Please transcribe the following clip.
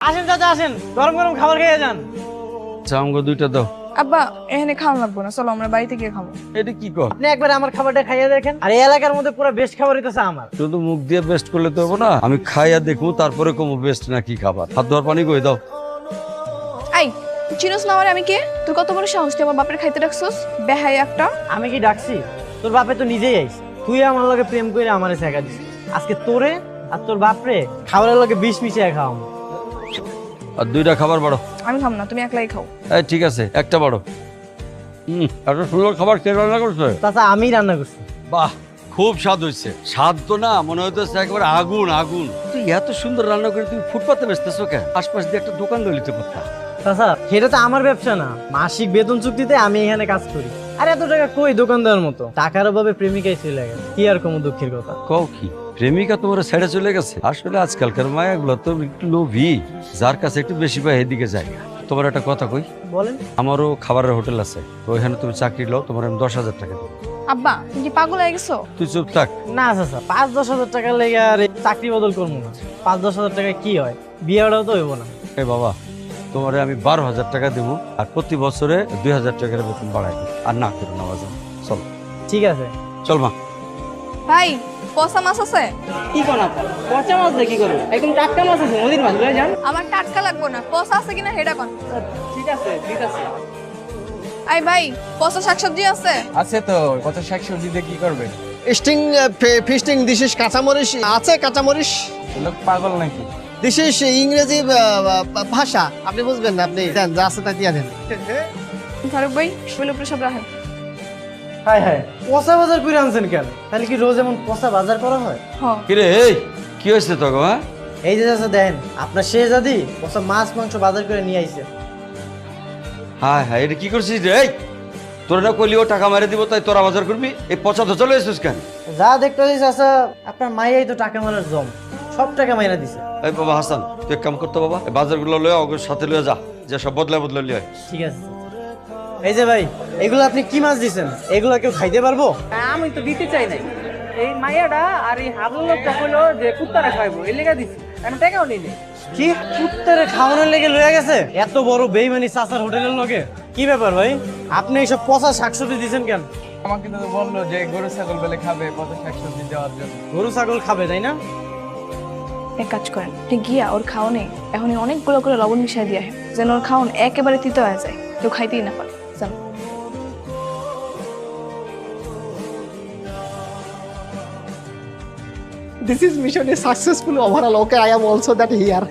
আসেন চাচা আসেন। গরম গরম খাবার খেয়ে যান। আচ্ছা আমাকে দুইটা দাও। আব্বা এখানে খাওয়া লাগবো না। চলো আমরা বাড়িতে গিয়ে খাব। এটা কি কর? আপনি একবার আমার খাবারটা খাইয়ে দেখেন। আর এই এলাকার মধ্যে পুরো বেস্ট খাবার হইতেছে আমার। শুধু মুখ দিয়ে বেস্ট করলে তো হব না আমি খাইয়া দেখব তারপরে কমো বেস্ট না কি খাবার। হাত ধোয়ার পানি কই দাও। আই তুই চিনোস না আমারে আমি কে? তোর কত বড় সাহস তুই আমার বাপের খাইতে রাখছস বেহাই একটা। আমি কি ডাকছি? তোর বাপে তো নিজেই আইস তুই আমার লগে প্রেম করে আমারে শেখা দিস আজকে তোরে আর তোর বাপরে খাবারের লগে বিষ মিশিয়ে খাওয়াম আর দুইটা খাবার বাড়ো। আমি খাম না তুমি একলাই খাও। এই ঠিক আছে একটা বাড়ো। হুম এত সুন্দর খাবার কে রান্না করছে? চাচা আমি রান্না করছি। বাহ খুব স্বাদ হয়েছে। স্বাদ তো না মনে হইতেছে একবার আগুন আগুন। তুই এত সুন্দর রান্না করে তুমি ফুটপাতে বেচতেছো কেন? আশপাশ দিয়ে একটা দোকান লইতে পারতা চাচা সেটা তো আমার ব্যবসা না। মাসিক বেতন চুক্তিতে আমি এখানে কাজ করি। আর এত টাকা কই দোকান দেওয়ার মতো? টাকার অভাবে প্রেমিকাই চলে গেছে। কি আর কোনো দুঃখের কথা? কও কি? প্রেমিকা তোমার ছেড়ে চলে গেছে। আসলে আজকালকার মায়াগুলো তো একটু লোভী। যার কাছে একটু বেশি পায় এদিকে যায়। তোমার একটা কথা কই? বলেন। আমারও খাবারের হোটেল আছে। তো ওইখানে তুমি চাকরি লও তোমার আমি দশ হাজার টাকা দেবো। আব্বা তুমি কি পাগল হয়ে গেছো? তুই চুপ থাক। না চাচা পাঁচ দশ হাজার টাকা লেগে আর এই চাকরি বদল করব না। পাঁচ দশ হাজার টাকা কি হয়? বিয়েটাও তো হইব না। এ বাবা তোমারে আমি বারো হাজার টাকা দেবো আর প্রতি বছরে দুই হাজার টাকার বেতন বাড়াই আর না করো না বাজার চলো। ঠিক আছে। চল মা। ভাই পচা মাছ আছে? কি কোন পচা মাছ দিয়ে কি করব? একদম টাটকা মাছ আছে নদীর মাছ লয়ে যান আমার টাটকা লাগবো না। পচা আছে কিনা হেডা কোন। ঠিক আছে ঠিক আছে। আই ভাই পচা শাকসবজি আছে? আছে তো কত শাকসবজি দিয়ে কি করবে? স্টিং ফিস্টিং দিস ইস কাঁচামরিচ? আছে কাঁচামরিচ? লোক পাগল নাকি? ইস ইংরেজি ভাষা। আপনি বুঝবেন না আপনি দেন যা আছে তা দিয়ে দেন। ফারুক ভাই শুলে উপরে সব রাখেন হায় হায় পচা বাজার করে আনছেন কেন? তাহলে কি রোজ এমন পচা বাজার করা হয়? হ কিরে এই কি হয়েছে তো গো হ্যাঁ? এই যে চাচা দেখেন আপনার শেহজাদি পচা মাছ মাংস বাজার করে নিয়ে আইছে। হ্যাঁ হ্যাঁ এটা কি করছিস রে এই? তোরা না কইলি ও টাকা মারে দিব তাই তোরা বাজার করবি? এই পচা তো চলে এসেছিস কেন? যা দেখতে চাচা আপনার মাইয়াই তো টাকা মারার জম। সব টাকা মাইরা দিছে। এই বাবা হাসান তুই এক কাম করতো বাবা এই বাজারগুলো লয়ে অগর সাথে লয়ে যা যে সব বদলা বদলা লিয়ে আয়। ঠিক আছে। এই যে ভাই এগুলো আপনি কি মাছ দিছেন? এগুলো কেউ খাইতে পারব? আমি তো দিতে চাই নাই। এই মাইয়াটা আর এই হাবল লোকটা কইলো যে কুত্তারা খাইবো এই লেগা দিছি। আমি টাকাও নিই নাই। কি? কুত্তারে খাওয়ানোর লেগে লয়ে গেছে? এত বড় বেইমানি চাচার হোটেলের লগে? কি ব্যাপার ভাই? আপনি এইসব পচা শাকসবজি দিছেন কেন? আমাকে তো বলল যে গরু ছাগল বেলে খাবে কত শাক সবজি দেওয়ার জন্য। গরু ছাগল খাবে তাই না? এক কাজ করেন আপনি গিয়া ওর খাওনে এখন অনেকগুলো করে লবণ মিশাই দিয়ে হয় যেন ওর খাওন একেবারে তিতো হয়ে যায়, কেউ খাইতেই না পারে। জানো this is mission is successful overall, okay, i am also that here